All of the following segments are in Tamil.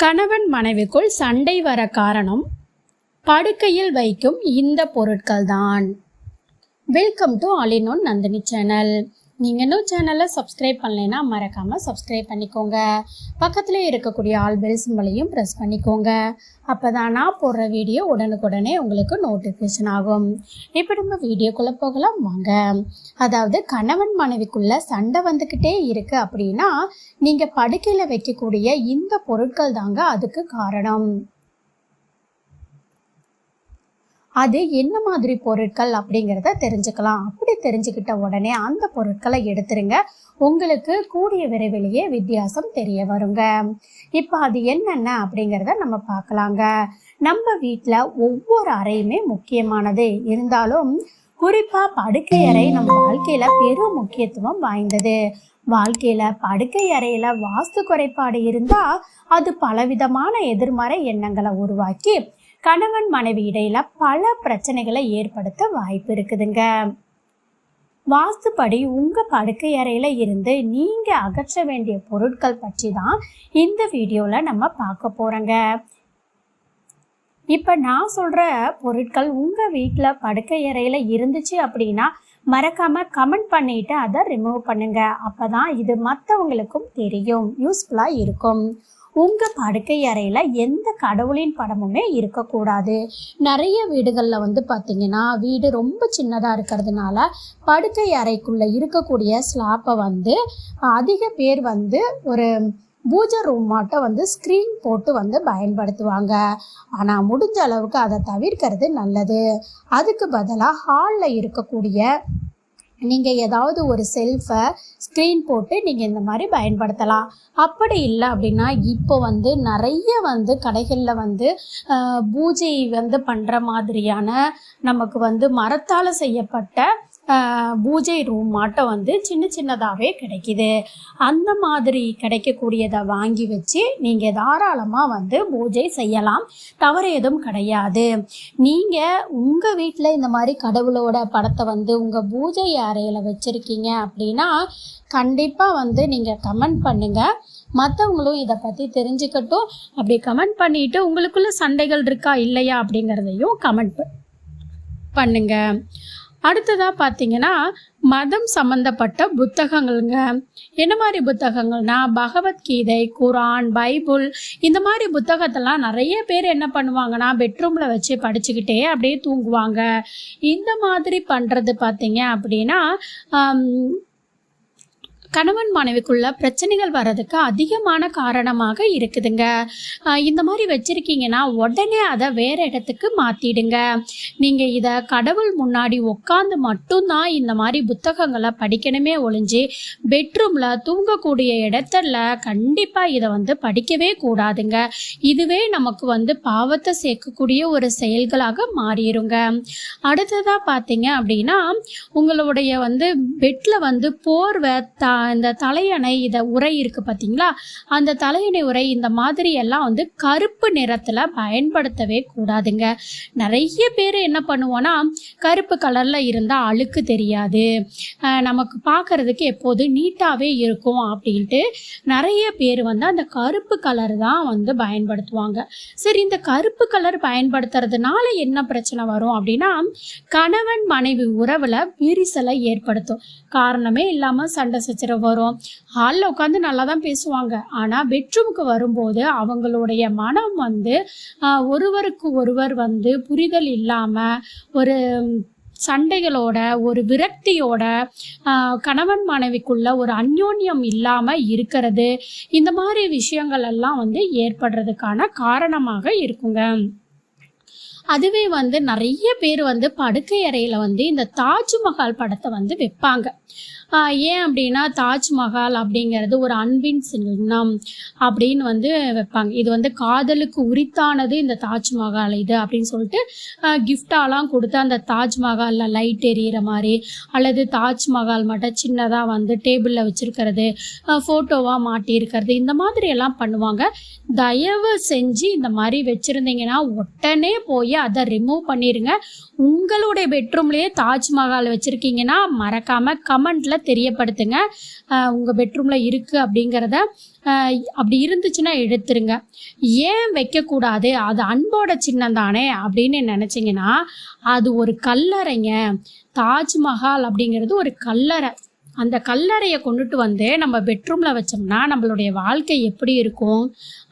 கணவன் மனைவிக்குள் சண்டை வர காரணம் படுக்கையில் வைக்கும் இந்த பொருட்கள் தான் வெல்கம் டு அலினோன் நந்தினி சேனல் நீங்கள் இன்னும் சேனலை சப்ஸ்கிரைப் பண்ணலைன்னா மறக்காமல் சப்ஸ்கிரைப் பண்ணிக்கோங்க. பக்கத்தில் இருக்கக்கூடிய ஆல் பெல் சிம்பளையும் ப்ரெஸ் பண்ணிக்கோங்க. அப்போ தான் நான் போடுற வீடியோ உடனுக்குடனே உங்களுக்கு நோட்டிஃபிகேஷன் ஆகும். இப்போ நம்ம வீடியோக்குள்ளே போகலாம் வாங்க. அதாவது கணவன் மனைவிக்குள்ளே சண்டை வந்துக்கிட்டே இருக்குது அப்படின்னா நீங்கள் படுக்கையில் வைக்கக்கூடிய இந்த பொருட்கள் தாங்க அதுக்கு காரணம். அது என்ன மாதிரி பொருட்கள் அப்படிங்கிறத தெரிஞ்சுக்கலாம். அப்படி தெரிஞ்சுக்கிட்ட உடனே அந்த பொருட்களை எடுத்துருங்க. உங்களுக்கு கூடிய விரைவிலேயே வித்தியாசம் தெரிய வருங்க. இப்போ அது என்னென்ன அப்படிங்கிறத நம்ம பார்க்கலாங்க. நம்ம வீட்டில் ஒவ்வொரு அறையுமே முக்கியமானது. இருந்தாலும் குறிப்பாக படுக்கை அறை நம்ம வாழ்க்கையில் பெரும் முக்கியத்துவம் வாய்ந்தது. வாழ்க்கையில படுக்கை அறையில வாஸ்து குறைபாடு இருந்தா அது பலவிதமான எதிர்மறை எண்ணங்களை உருவாக்கி கணவன் மனைவி இடையில பல பிரச்சனைகளை ஏற்படுத்த வாய்ப்பு இருக்குதுங்க. வாஸ்துப்படி உங்க படுக்கை அறையில இருந்து நீங்க அகற்ற வேண்டிய பொருட்கள் பற்றி தான் இந்த வீடியோல நம்ம பார்க்க போறோங்க. இப்போ நான் சொல்கிற பொருட்கள் உங்கள் வீட்டில் படுக்கை அறையில் இருந்துச்சு அப்படின்னா மறக்காமல் கமெண்ட் பண்ணிவிட்டு அதை ரிமூவ் பண்ணுங்க. அப்போ தான் இது மற்றவங்களுக்கும் தெரியும். யூஸ்ஃபுல்லாக இருக்கும். உங்கள் படுக்கை அறையில் எந்த கடவுளின் படமுமே இருக்கக்கூடாது. நிறைய வீடுகளில் வந்து பார்த்திங்கன்னா வீடு ரொம்ப சின்னதாக இருக்கிறதுனால படுக்கை அறைக்குள்ளே இருக்கக்கூடிய ஸ்லாப்பை வந்து அதிக பேர் வந்து ஒரு பூஜை ரூம் மாட்டம் வந்து ஸ்க்ரீன் போட்டு வந்து பயன்படுத்துவாங்க. ஆனால் முடிஞ்ச அளவுக்கு அதை தவிர்க்கிறது நல்லது. அதுக்கு பதிலாக ஹாலில் இருக்கக்கூடிய நீங்கள் ஏதாவது ஒரு செல்ஃபை ஸ்க்ரீன் போட்டு நீங்கள் இந்த மாதிரி பயன்படுத்தலாம். அப்படி இல்லை அப்படின்னா இப்போ வந்து நிறைய வந்து கடைகளில் வந்து பூஜை வந்து பண்ணுற மாதிரியான நமக்கு வந்து மரத்தால் செய்யப்பட்ட பூஜை ரூம் மாட்டம் வந்து சின்ன சின்னதாகவே கிடைக்குது. அந்த மாதிரி கிடைக்கக்கூடியதை வாங்கி வச்சு நீங்கள் தாராளமாக வந்து பூஜை செய்யலாம். தவறு எதுவும் கிடையாது. நீங்கள் உங்கள் வீட்டில் இந்த மாதிரி கடவுளோட படத்தை வந்து உங்கள் பூஜை அறையில் வச்சுருக்கீங்க அப்படின்னா கண்டிப்பாக வந்து நீங்கள் கமெண்ட் பண்ணுங்கள் மற்றவங்களும் இதை பற்றி தெரிஞ்சுக்கட்டும். அப்படி கமெண்ட் பண்ணிட்டு உங்களுக்குள்ள சண்டைகள் இருக்கா இல்லையா அப்படிங்கிறதையும் கமெண்ட் பண்ணுங்கள் அடுத்ததாக பார்த்தீங்கன்னா மதம் சம்மந்தப்பட்ட புத்தகங்கள்ங்க. என்ன மாதிரி புத்தகங்கள்னா பகவத்கீதை குரான் பைபிள் இந்த மாதிரி புத்தகத்தெல்லாம் நிறைய பேர் என்ன பண்ணுவாங்கன்னா பெட்ரூமில் வச்சு படிச்சுக்கிட்டே அப்படியே தூங்குவாங்க. இந்த மாதிரி பண்ணுறது பார்த்தீங்க அப்படின்னா கணவன் மனைவிக்குள்ள பிரச்சனைகள் வர்றதுக்கு அதிகமான காரணமாக இருக்குதுங்க. இந்த மாதிரி வச்சிருக்கீங்கன்னா உடனே அதை வேற இடத்துக்கு மாத்திடுங்க. நீங்க இதை கடவுள் முன்னாடி உட்காந்து மட்டும்தான் இந்த மாதிரி புத்தகங்களை படிக்கணுமே ஒழிஞ்சு பெட்ரூம்ல தூங்கக்கூடிய இடத்துல கண்டிப்பா இதை வந்து படிக்கவே கூடாதுங்க. இதுவே நமக்கு வந்து பாவத்தை சேர்க்கக்கூடிய ஒரு செயல்களாக மாறிடுங்க. அடுத்ததா பார்த்தீங்க அப்படின்னா உங்களுடைய வந்து பெட்டில் வந்து போர்வை தா இந்த தலையணை இதை உரை இருக்குது பார்த்தீங்களா அந்த தலையணை உரை இந்த மாதிரி எல்லாம் வந்து கருப்பு நிறத்தில் பயன்படுத்தவே கூடாதுங்க. நிறைய பேர் என்ன பண்ணுவோன்னா கருப்பு கலரில் இருந்தால் அழுக்கு தெரியாது. நமக்கு பார்க்கறதுக்கு எப்போது நீட்டாகவே இருக்கும் அப்படின்ட்டு நிறைய பேர் வந்து அந்த கருப்பு கலர் தான் வந்து பயன்படுத்துவாங்க. சரி இந்த கருப்பு கலர் பயன்படுத்துறதுனால என்ன பிரச்சனை வரும் அப்படின்னா கணவன் மனைவி உறவில் விரிசலை ஏற்படுத்தும். காரணமே இல்லாமல் சண்டை சச்சரவு வரும். ஹாலில் உட்காந்து நல்லா தான் பேசுவாங்க. ஆனால் பெட்ரூமுக்கு வரும்போது அவங்களுடைய மனம் வந்து ஒருவருக்கு ஒருவர் வந்து புரிதல் இல்லாமல் ஒரு சண்டைகளோட ஒரு விரக்தியோட கணவன் மனைவிக்குள்ள ஒரு அந்யோன்யம் இல்லாமல் இருக்கிறது. இந்த மாதிரி விஷயங்கள் எல்லாம் வந்து ஏற்படுறதுக்கான காரணமாக இருக்குங்க. அதுவே வந்து நிறைய பேர் வந்து படுக்கை அறையில் வந்து இந்த தாஜ்மஹால் படத்தை வந்து வைப்பாங்க. ஏன் அப்படின்னா தாஜ்மஹால் அப்படிங்கிறது ஒரு அன்பின் சின்னம் அப்படின்னு வந்து வைப்பாங்க. இது வந்து காதலுக்கு உரித்தானது இந்த தாஜ்மஹால் இது அப்படின்னு சொல்லிட்டு கிஃப்டாலாம் கொடுத்து அந்த தாஜ்மஹாலில் லைட் எரியிற மாதிரி அல்லது தாஜ்மஹால் மட்டும் சின்னதாக வந்து டேபிளில் வச்சுருக்கிறது ஃபோட்டோவாக மாட்டியிருக்கிறது இந்த மாதிரி எல்லாம் பண்ணுவாங்க. தயவு செஞ்சு இந்த மாதிரி வச்சுருந்தீங்கன்னா உடனே போய் அதை ரிமூவ் பண்ணிடுங்க உங்களுடைய பெட்ரூம்லேயே தாஜ்மஹால் வச்சுருக்கீங்கன்னா மறக்காமல் கமெண்ட்டில் கமெண்டில் தெரியப்படுத்துங்க. உங்கள் பெட்ரூமில் இருக்குது அப்படிங்கிறத அப்படி இருந்துச்சுன்னா எடுத்துருங்க. ஏன் வைக்கக்கூடாது? அது அன்போட சின்னம் தானே அப்படின்னு நினச்சிங்கன்னா அது ஒரு கல்லறைங்க. தாஜ்மஹால் அப்படிங்கிறது ஒரு கல்லறை. அந்த கல்லறையை கொண்டுட்டு வந்து நம்ம பெட்ரூமில் வச்சோம்னா நம்மளுடைய வாழ்க்கை எப்படி இருக்கும்?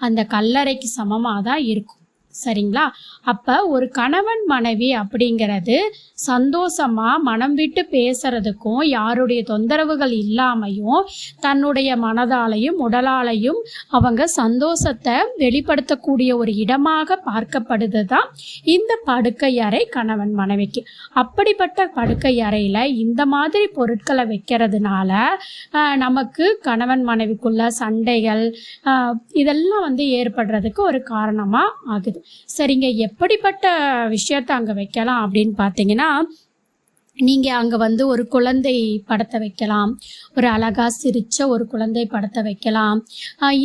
அந்த கல்லறைக்கு சமமாக தான் இருக்கும். சரிங்களா? அப்போ ஒரு கணவன் மனைவி அப்படிங்கிறது சந்தோஷமாக மனம் விட்டு பேசுறதுக்கும் யாருடைய தொந்தரவுகள் இல்லாமையும் தன்னுடைய மனதாலையும் உடலாலையும் அவங்க சந்தோஷத்தை வெளிப்படுத்தக்கூடிய ஒரு இடமாக பார்க்கப்படுது தான் இந்த படுக்கை அறை கணவன் மனைவிக்கு. அப்படிப்பட்ட படுக்கை அறையில் இந்த மாதிரி பொருட்களை வைக்கிறதுனால நமக்கு கணவன் மனைவிக்குள்ள சண்டைகள் இதெல்லாம் வந்து ஏற்படுறதுக்கு ஒரு காரணமாக ஆகுது. சரிங்க எப்படிப்பட்ட விஷயத்தை அங்கே வைக்கலாம் அப்படின்னு பார்த்தீங்கன்னா நீங்கள் அங்கே வந்து ஒரு குழந்தை படத்தை வைக்கலாம். ஒரு அழகாக சிரித்த ஒரு குழந்தை படத்தை வைக்கலாம்.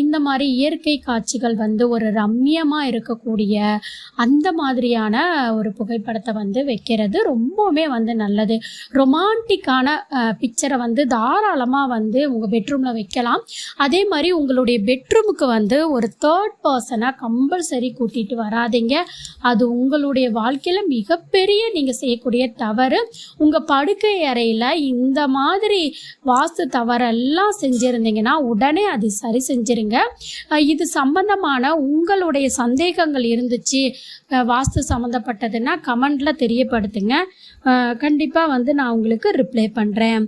இந்த மாதிரி இயற்கை காட்சிகள் வந்து ஒரு ரம்மியமாக இருக்கக்கூடிய அந்த மாதிரியான ஒரு புகைப்படத்தை வந்து வைக்கிறது ரொம்பவுமே வந்து நல்லது. ரொமான்டிக்கான பிக்சரை வந்து தாராளமாக வந்து உங்கள் பெட்ரூமில் வைக்கலாம். அதே மாதிரி உங்களுடைய பெட்ரூமுக்கு வந்து ஒரு தேர்ட் பர்சனை கம்பல்சரி கூட்டிகிட்டு வராதீங்க. அது உங்களுடைய வாழ்க்கையில் மிகப்பெரிய நீங்கள் செய்யக்கூடிய தவறு. உங்கள் படுக்கை அறையில் இந்த மாதிரி வாஸ்து தவறெல்லாம் செஞ்சுருந்தீங்கன்னா உடனே அது சரி செஞ்சிருங்க. இது சம்பந்தமான உங்களுடைய சந்தேகங்கள் இருந்துச்சு வாஸ்து சம்மந்தப்பட்டதுன்னா கமெண்டில் தெரியப்படுத்துங்க. கண்டிப்பாக வந்து நான் உங்களுக்கு ரிப்ளை பண்ணுறேன்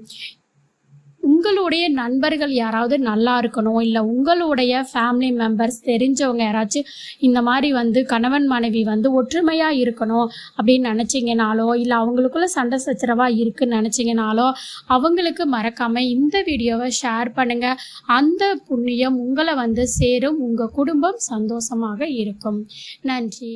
உங்களுடைய நண்பர்கள் யாராவது நல்லா இருக்கணும் இல்லை உங்களுடைய ஃபேமிலி மெம்பர்ஸ் தெரிஞ்சவங்க யாராச்சும் இந்த மாதிரி வந்து கணவன் மனைவி வந்து ஒற்றுமையாக இருக்கணும் அப்படின்னு நினச்சிங்கனாலோ இல்லை அவங்களுக்குள்ள சண்டை சச்சரவாக இருக்குன்னு நினச்சிங்கனாலோ அவங்களுக்கு மறக்காமல் இந்த வீடியோவை ஷேர் பண்ணுங்கள் அந்த புண்ணியம் உங்களை வந்து சேரும் உங்கள் குடும்பம் சந்தோஷமாக இருக்கும். நன்றி.